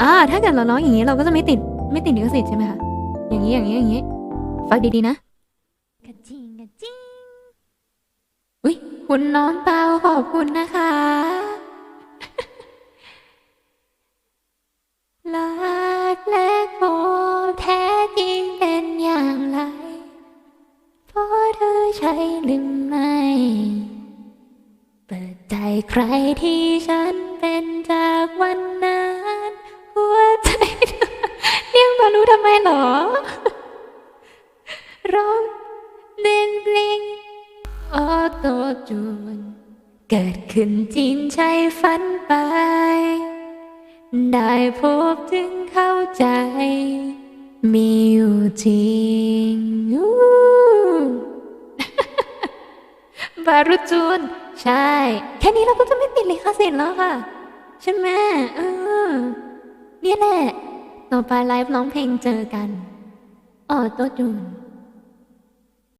อ่าถ้าเกิดเราร้องอย่างนี้เราก็จะไม่ติดไม่ติดลิขสิทธิ์ใช่ไหมคะอย่างนี้อย่างนี้อย่างนี้ฟังดีๆนะกระจิงกระจิงอุ้ยคุณน้องเปาขอบคุณนะคะรักและโบแท้จริงเป็นอย่างไรเพราะเธอใช่หรือไม่เปิดใจใครที่ฉันเป็นจากวันนั้น เรียกมารู้ทำไมเหรอ ร้องเล่นเพลงออโตจูนเกิดขึ้นจริงใช่ฝันไป ได้พบจึงเข้าใจ มีอยู่จริงอู้บารุจูน ใช่ แค่นี้เราก็จะไม่ติดลิขสิทธิ์แล้วค่ะ ใช่ไหมเออนี่แหละ ต่อไปไลฟ์ร้องเพลงเจอกันออโตจูน